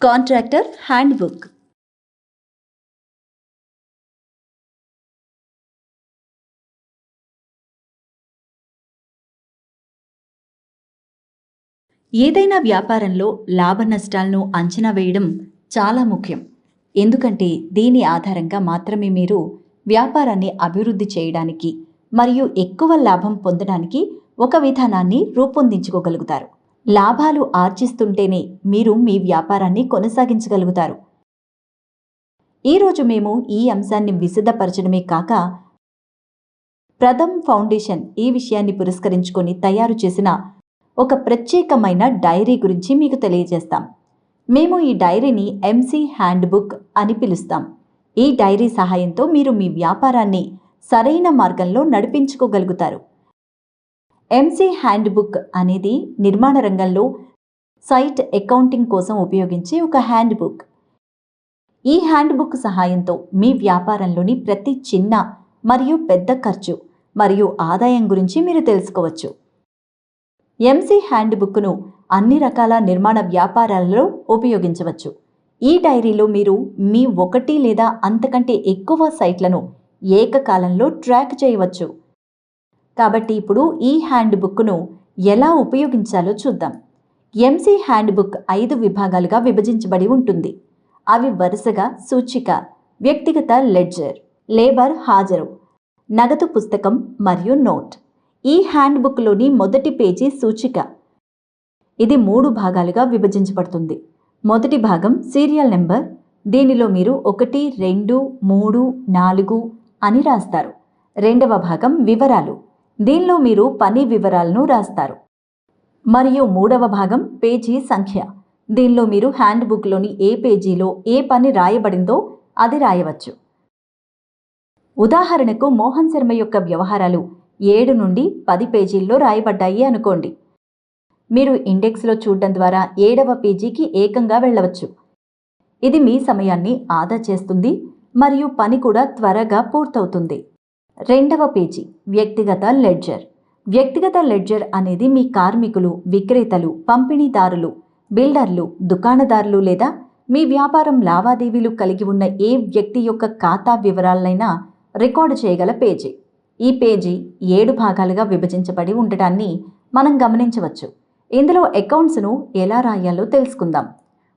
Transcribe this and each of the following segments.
Contractor handbook. ఏదైనా వ్యాపారంలో లాభ నష్టాలను అంచనా వేయడం చాలా ముఖ్యం. ఎందుకంటే దీని ఆధారంగా మాత్రమే మీరు వ్యాపారాన్ని అభివృద్ధి చేయడానికి మరియు ఎక్కువ లాభం పొందడానికి ఒక విధానాన్ని రూపొందించుకోగలుగుతారు. లాభాలు ఆర్జిస్తుంటేనే మీరు మీ వ్యాపారాన్ని కొనసాగించగలుగుతారు. ఈరోజు మేము ఈ అంశాన్ని విశదపరచడమే కాక ప్రథమ్ ఫౌండేషన్ ఈ విషయాన్ని పురస్కరించుకొని తయారు చేసిన ఒక ప్రత్యేకమైన డైరీ గురించి మీకు తెలియజేస్తాం. మేము ఈ డైరీని ఎంసీ హ్యాండ్బుక్ అని పిలుస్తాం. ఈ డైరీ సహాయంతో మీరు మీ వ్యాపారాన్ని సరైన మార్గంలో నడిపించుకోగలుగుతారు. ఎంసీ హ్యాండ్బుక్ అనేది నిర్మాణ రంగంలో సైట్ అకౌంటింగ్ కోసం ఉపయోగించే ఒక హ్యాండ్బుక్. ఈ హ్యాండ్బుక్ సహాయంతో మీ వ్యాపారంలోని ప్రతి చిన్న మరియు పెద్ద ఖర్చు మరియు ఆదాయం గురించి మీరు తెలుసుకోవచ్చు. ఎంసీ హ్యాండ్బుక్ను అన్ని రకాల నిర్మాణ వ్యాపారాలలో ఉపయోగించవచ్చు. ఈ డైరీలో మీరు మీ ఒకటి లేదా అంతకంటే ఎక్కువ సైట్లను ఏకకాలంలో ట్రాక్ చేయవచ్చు. కాబట్టి ఇప్పుడు ఈ హ్యాండ్బుక్ను ఎలా ఉపయోగించాలో చూద్దాం. ఎంసీ హ్యాండ్బుక్ ఐదు విభాగాలుగా విభజించబడి ఉంటుంది. అవి వరుసగా సూచిక వ్యక్తిగత లెడ్జర్ లేబర్ హాజరు నగదు పుస్తకం మరియు నోట్. ఈ హ్యాండ్బుక్లోని మొదటి పేజీ సూచిక. ఇది మూడు భాగాలుగా విభజించబడుతుంది. మొదటి భాగం సీరియల్ నెంబర్. దీనిలో మీరు ఒకటి రెండు మూడు నాలుగు అని రాస్తారు. రెండవ భాగం వివరాలు. దీనిలో మీరు పని వివరాలను రాస్తారు. మరియు మూడవ భాగం పేజీ సంఖ్య. దీనిలో మీరు హ్యాండ్బుక్లోని ఏ పేజీలో ఏ పని రాయబడిందో అది రాయవచ్చు. ఉదాహరణకు మోహన్ శర్మ యొక్క వ్యవహారాలు ఏడు నుండి పది పేజీల్లో రాయబడ్డాయి అనుకోండి. మీరు ఇండెక్స్లో చూడడం ద్వారా ఏడవ పేజీకి ఏకంగా వెళ్ళవచ్చు. ఇది మీ సమయాన్ని ఆదా చేస్తుంది మరియు పని కూడా త్వరగా పూర్తవుతుంది. రెండవ పేజీ వ్యక్తిగత లెడ్జర్. వ్యక్తిగత లెడ్జర్ అనేది మీ కార్మికులు విక్రేతలు పంపిణీదారులు బిల్డర్లు దుకాణదారులు లేదా మీ వ్యాపారం లావాదేవీలు కలిగి ఉన్న ఏ వ్యక్తి యొక్క ఖాతా వివరాలనైనా రికార్డు చేయగల పేజీ. ఈ పేజీ ఏడు భాగాలుగా విభజించబడి ఉండటాన్ని మనం గమనించవచ్చు. ఇందులో అకౌంట్స్ను ఎలా రాయాలో తెలుసుకుందాం.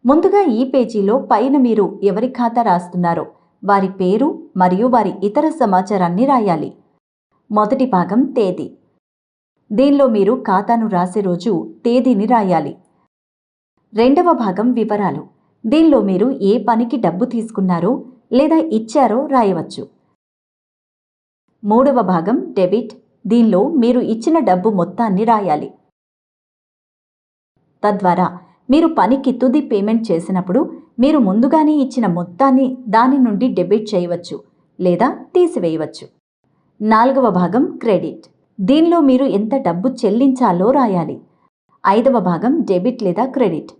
ముందుగా ఈ పేజీలో పైన మీరు ఎవరి ఖాతా రాస్తున్నారో వారి పేరు మరియు వారి ఇతర సమాచారాన్ని రాయాలి. మొదటి భాగం తేదీ. దీనిలో మీరు ఖాతాను రాసే రోజు తేదీని రాయాలి. రెండవ భాగం వివరాలు. దీనిలో మీరు ఏ పనికి డబ్బు తీసుకున్నారో లేదా ఇచ్చారో రాయవచ్చు. మూడవ భాగం డెబిట్. దీనిలో మీరు ఇచ్చిన డబ్బు మొత్తాన్ని రాయాలి. తద్వారా మీరు పనికి తుది పేమెంట్ చేసినప్పుడు మీరు ముందుగానే ఇచ్చిన మొత్తాన్ని దాని నుండి డెబిట్ చేయవచ్చు లేదా తీసివేయవచ్చు. నాలుగవ భాగం క్రెడిట్. దీనిలో మీరు ఎంత డబ్బు చెల్లించాలో రాయాలి. ఐదవ భాగం డెబిట్ లేదా క్రెడిట్.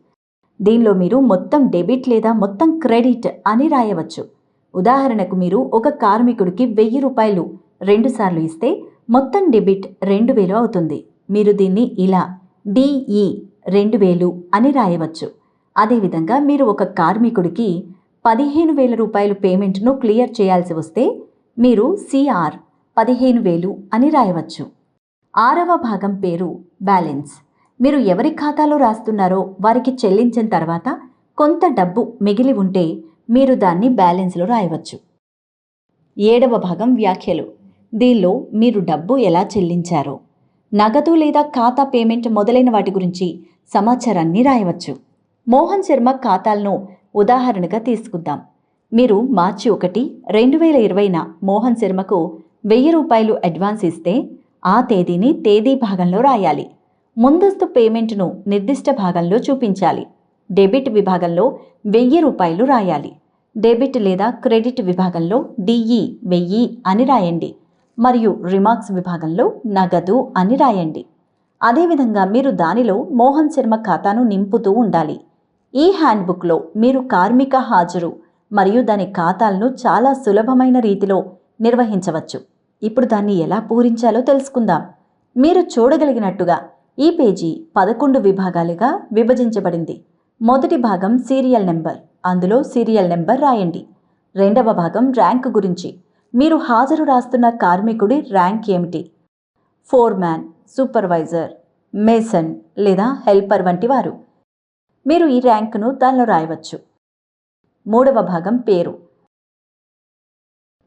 దీనిలో మీరు మొత్తం డెబిట్ లేదా మొత్తం క్రెడిట్ అని రాయవచ్చు. ఉదాహరణకు మీరు ఒక కార్మికుడికి వెయ్యి రూపాయలు రెండుసార్లు ఇస్తే మొత్తం డెబిట్ రెండు వేలు అవుతుంది. మీరు దీన్ని ఇలా డిఈ రెండు వేలు అని రాయవచ్చు. అదేవిధంగా మీరు ఒక కార్మికుడికి పదిహేను వేల రూపాయలు పేమెంట్ను క్లియర్ చేయాల్సి వస్తే మీరు సిఆర్ పదిహేను వేలు అని రాయవచ్చు. ఆరవ భాగం పేరు బ్యాలెన్స్. మీరు ఎవరి ఖాతాలో రాస్తున్నారో వారికి చెల్లించిన తర్వాత కొంత డబ్బు మిగిలి ఉంటే మీరు దాన్ని బ్యాలెన్స్లో రాయవచ్చు. ఏడవ భాగం వ్యాఖ్యలు. దీనిలో మీరు డబ్బు ఎలా చెల్లించారో నగదు లేదా ఖాతా పేమెంట్ మొదలైన వాటి గురించి సమాచారాన్ని రాయవచ్చు. మోహన్ శర్మ ఖాతాలను ఉదాహరణగా తీసుకుందాం. మీరు మార్చి ఒకటి రెండు వేల ఇరవైన మోహన్ శర్మకు వెయ్యి రూపాయలు అడ్వాన్స్ ఇస్తే ఆ తేదీని తేదీ భాగంలో రాయాలి. ముందస్తు పేమెంట్ను నిర్దిష్ట భాగంలో చూపించాలి. డెబిట్ విభాగంలో వెయ్యి రూపాయలు రాయాలి. డెబిట్ లేదా క్రెడిట్ విభాగంలో డిఈ వెయ్యి అని రాయండి. మరియు రిమార్క్స్ విభాగంలో నగదు అని రాయండి. అదేవిధంగా మీరు దానిలో మోహన్ శర్మ ఖాతాను నింపుతూ ఉండాలి. ఈ హ్యాండ్బుక్లో మీరు కార్మిక హాజరు మరియు దాని ఖాతాలను చాలా సులభమైన రీతిలో నిర్వహించవచ్చు. ఇప్పుడు దాన్ని ఎలా పూరించాలో తెలుసుకుందాం. మీరు చూడగలిగినట్టుగా ఈ పేజీ పదకొండు విభాగాలుగా విభజించబడింది. మొదటి భాగం సీరియల్ నెంబర్ అందులో సీరియల్ నెంబర్ రాయండి. రెండవ భాగం ర్యాంక్ గురించి. మీరు హాజరు రాస్తున్న కార్మికుడి ర్యాంక్ ఏమిటి? ఫోర్మ్యాన్ సూపర్వైజర్ మేసన్ లేదా హెల్పర్ వంటి వారు. మీరు ఈ ర్యాంకును దానిలో రాయవచ్చు. మూడవ భాగం పేరు.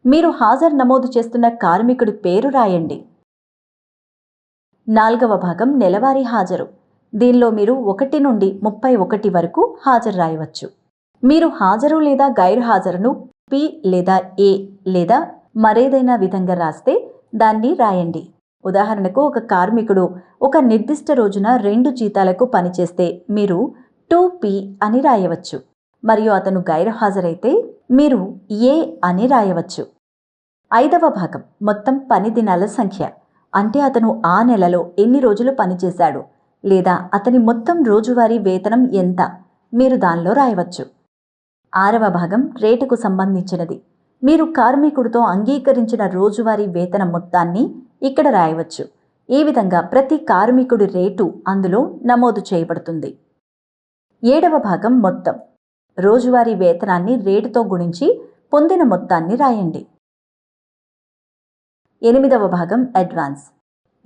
మీరు హాజరు నమోదు చేస్తున్న కార్మికుడి పేరు రాయండి. నాలుగవ భాగం నెలవారీ హాజరు. దీనిలో మీరు ఒకటి నుండి ముప్పై ఒకటి వరకు హాజరు రాయవచ్చు. మీరు హాజరు లేదా గైరు హాజరును పి లేదా ఏ లేదా మరేదైనా విధంగా రాస్తే దాన్ని రాయండి. ఉదాహరణకు ఒక కార్మికుడు ఒక నిర్దిష్ట రోజున రెండు జీతాలకు పనిచేస్తే మీరు టూ పి అని రాయవచ్చు. మరియు అతను గైరు హాజరైతే మీరు ఏ అని రాయవచ్చు. ఐదవ భాగం. మొత్తం పని దినాల సంఖ్య. అంటే అతను ఆ నెలలో ఎన్ని రోజులు పనిచేశాడు లేదా అతని మొత్తం రోజువారీ వేతనం ఎంత? మీరు దానిలో రాయవచ్చు. ఆరవ భాగం. రేటుకు సంబంధించినది. మీరు కార్మికుడితో అంగీకరించిన రోజువారీ వేతన మొత్తాన్ని ఇక్కడ రాయవచ్చు. ఈ విధంగా ప్రతి కార్మికుడి రేటు అందులో నమోదు చేయబడుతుంది. ఏడవ భాగం మొత్తం. రోజువారీ వేతనాన్ని రేటుతో గుణించి పొందిన మొత్తాన్ని రాయండి. ఎనిమిదవ భాగం అడ్వాన్స్.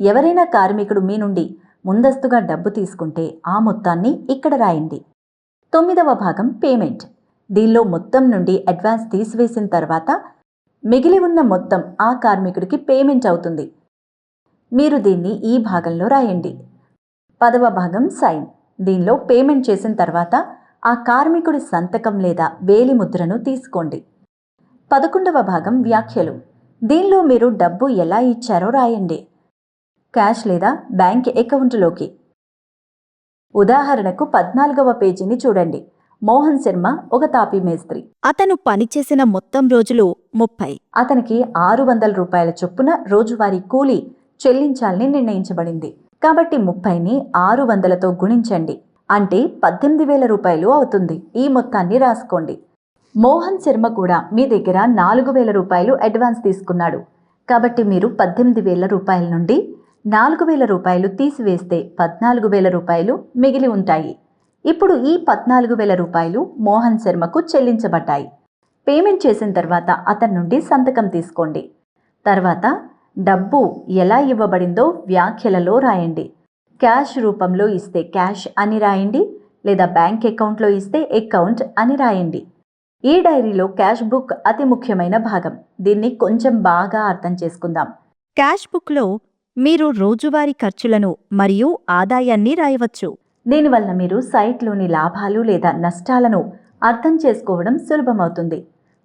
ఎవరైనా కార్మికుడు మీ నుండి ముందస్తుగా డబ్బు తీసుకుంటే ఆ మొత్తాన్ని ఇక్కడ రాయండి. తొమ్మిదవ భాగం పేమెంట్. దీనిలో మొత్తం నుండి అడ్వాన్స్ తీసివేసిన తర్వాత మిగిలి ఉన్న మొత్తం ఆ కార్మికుడికి పేమెంట్ అవుతుంది. మీరు దీన్ని ఈ భాగంలో రాయండి. పదవ భాగం సైన్. దీనిలో పేమెంట్ చేసిన తర్వాత ఆ కార్మికుడి సంతకం లేదా వేలి ముద్రను తీసుకోండి. పదకొండవ భాగం వ్యాఖ్యలు. దీనిలో మీరు డబ్బు ఎలా ఇచ్చారో రాయండి. క్యాష్ లేదా బ్యాంక్ అకౌంటులోకి. ఉదాహరణకు పద్నాలుగవ పేజీని చూడండి. మోహన్ శర్మ ఒక తాపీ మేస్త్రి. అతను పనిచేసిన మొత్తం రోజులు ముప్పై. అతనికి ఆరు వందల రూపాయల చొప్పున రోజువారీ కూలీ చెల్లించాలని నిర్ణయించబడింది. కాబట్టి ముప్పైని ఆరు వందలతో గుణించండి. అంటే పద్దెనిమిది వేల రూపాయలు అవుతుంది. ఈ మొత్తాన్ని రాసుకోండి. మోహన్ శర్మ కూడా మీ దగ్గర నాలుగు వేల రూపాయలు అడ్వాన్స్ తీసుకున్నాడు. కాబట్టి మీరు పద్దెనిమిది వేల రూపాయల నుండి నాలుగు వేల రూపాయలు తీసివేస్తే పద్నాలుగు వేల రూపాయలు మిగిలి ఉంటాయి. ఇప్పుడు ఈ పద్నాలుగు వేల రూపాయలు మోహన్ శర్మకు చెల్లించబడ్డాయి. పేమెంట్ చేసిన తర్వాత అతని నుండి సంతకం తీసుకోండి. తర్వాత డబ్బు ఎలా ఇవ్వబడిందో వ్యాఖ్యలలో రాయండి. క్యాష్ రూపంలో ఇస్తే క్యాష్ అని రాయండి లేదా బ్యాంక్ అకౌంట్లో ఇస్తే అకౌంట్ అని రాయండి. ఈ డైరీలో క్యాష్ బుక్ అతి ముఖ్యమైన భాగం. దీన్ని కొంచెం బాగా అర్థం చేసుకుందాం. క్యాష్ బుక్లో మీరు రోజువారీ ఖర్చులను మరియు ఆదాయాన్ని రాయవచ్చు. దీనివల్ల మీరు సైట్లోని లాభాలు లేదా నష్టాలను అర్థం చేసుకోవడం సులభమవుతుంది.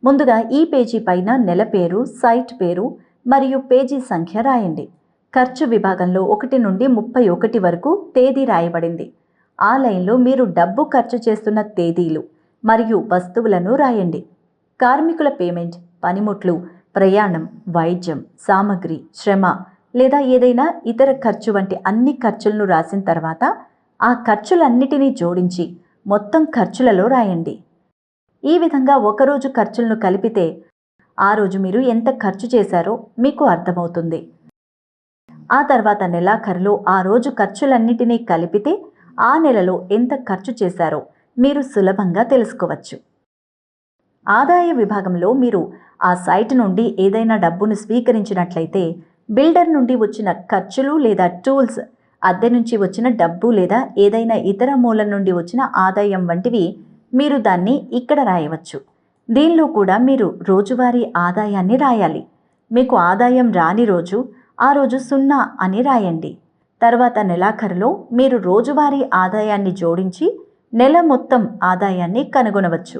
ముందుగా ఈ పేజీ పైన నెల పేరు సైట్ పేరు మరియు పేజీ సంఖ్య రాయండి. ఖర్చు విభాగంలో ఒకటి నుండి ముప్పై ఒకటి వరకు తేదీ రాయబడింది. ఆ లైన్లో మీరు డబ్బు ఖర్చు చేస్తున్న తేదీలు మరియు వస్తువులను రాయండి. కార్మికుల పేమెంట్ పనిముట్లు ప్రయాణం వైద్యం సామగ్రి శ్రమ లేదా ఏదైనా ఇతర ఖర్చు వంటి అన్ని ఖర్చులను రాసిన తర్వాత ఆ ఖర్చులన్నిటినీ జోడించి మొత్తం ఖర్చులలో రాయండి. ఈ విధంగా ఒకరోజు ఖర్చులను కలిపితే ఆ రోజు మీరు ఎంత ఖర్చు చేశారో మీకు అర్థమవుతుంది. ఆ తర్వాత నెలాఖరులో ఆ రోజు ఖర్చులన్నిటినీ కలిపితే ఆ నెలలో ఎంత ఖర్చు చేశారో మీరు సులభంగా తెలుసుకోవచ్చు. ఆదాయ విభాగంలో మీరు ఆ సైట్ నుండి ఏదైనా డబ్బును స్వీకరించినట్లయితే బిల్డర్ నుండి వచ్చిన ఖర్చులు లేదా టూల్స్ అద్దె నుంచి వచ్చిన డబ్బు లేదా ఏదైనా ఇతర మూలం నుండి వచ్చిన ఆదాయం వంటివి మీరు దాన్ని ఇక్కడ రాయవచ్చు. దీనిలో కూడా మీరు రోజువారీ ఆదాయాన్ని రాయాలి. మీకు ఆదాయం రాని రోజు ఆ రోజు సున్నా అని రాయండి. తర్వాత నెలాఖరులో మీరు రోజువారీ ఆదాయాన్ని జోడించి నెల మొత్తం ఆదాయాన్ని కనుగొనవచ్చు.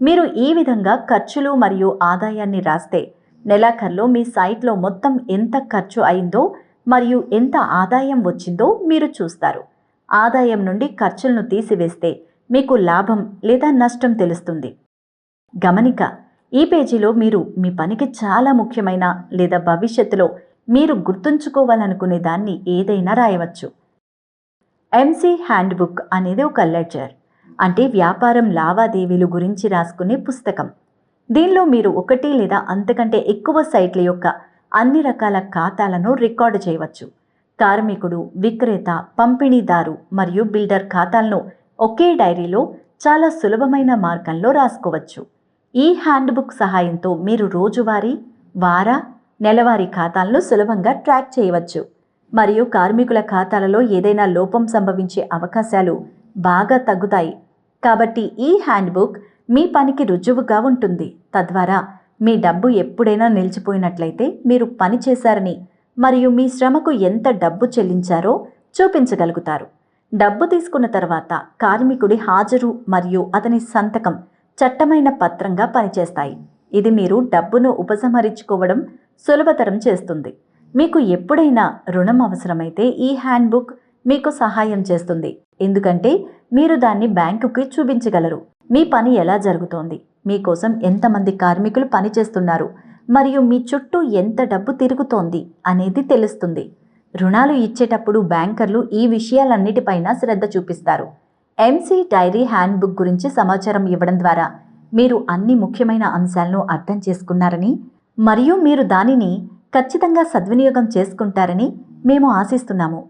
మీరు ఈ విధంగా ఖర్చులు మరియు ఆదాయాన్ని రాస్తే నెలాఖరులో మీ సైట్లో మొత్తం ఎంత ఖర్చు అయిందో మరియు ఎంత ఆదాయం వచ్చిందో మీరు చూస్తారు. ఆదాయం నుండి ఖర్చులను తీసివేస్తే మీకు లాభం లేదా నష్టం తెలుస్తుంది. గమనిక ఈ పేజీలో మీరు మీ పనికి చాలా ముఖ్యమైన లేదా భవిష్యత్తులో మీరు గుర్తుంచుకోవాలనుకునే దాన్ని ఏదైనా రాయవచ్చు. ఎంసీ హ్యాండ్బుక్ అనేది ఒక లెడ్జర్ అంటే వ్యాపారం లావాదేవీలు గురించి రాసుకునే పుస్తకం. దీనిలో మీరు ఒకటి లేదా అంతకంటే ఎక్కువ సైట్ల యొక్క అన్ని రకాల ఖాతాలను రికార్డు చేయవచ్చు. కార్మికుడు విక్రేత పంపిణీదారు మరియు బిల్డర్ ఖాతాలను ఒకే డైరీలో చాలా సులభమైన మార్గంలో రాసుకోవచ్చు. ఈ హ్యాండ్బుక్ సహాయంతో మీరు రోజువారీ వార నెలవారీ ఖాతాలను సులభంగా ట్రాక్ చేయవచ్చు. మరియు కార్మికుల ఖాతాలలో ఏదైనా లోపం సంభవించే అవకాశాలు బాగా తగ్గుతాయి. కాబట్టి ఈ హ్యాండ్బుక్ మీ పనికి రుజువుగా ఉంటుంది. తద్వారా మీ డబ్బు ఎప్పుడైనా నిలిచిపోయినట్లయితే మీరు పని చేశారని మరియు మీ శ్రమకు ఎంత డబ్బు చెల్లించారో చూపించగలుగుతారు. డబ్బు తీసుకున్న తర్వాత కార్మికుడి హాజరు మరియు అతని సంతకం చట్టమైన పత్రంగా పనిచేస్తాయి. ఇది మీరు డబ్బును ఉపసంహరించుకోవడం సులభతరం చేస్తుంది. మీకు ఎప్పుడైనా రుణం అవసరమైతే ఈ హ్యాండ్బుక్ మీకు సహాయం చేస్తుంది. ఎందుకంటే మీరు దాన్ని బ్యాంకుకి చూపించగలరు. మీ పని ఎలా జరుగుతోంది? మీకోసం ఎంతమంది కార్మికులు పనిచేస్తున్నారు? మరియు మీ చుట్టూ ఎంత డబ్బు తిరుగుతోంది అనేది తెలుస్తుంది. రుణాలు ఇచ్చేటప్పుడు బ్యాంకర్లు ఈ విషయాలన్నిటిపైన శ్రద్ధ చూపిస్తారు. ఎంసీ డైరీ హ్యాండ్బుక్ గురించి సమాచారం ఇవ్వడం ద్వారా మీరు అన్ని ముఖ్యమైన అంశాలను అర్థం చేసుకున్నారని మరియు మీరు దానిని ఖచ్చితంగా సద్వినియోగం చేసుకుంటారని మేము ఆశిస్తున్నాము.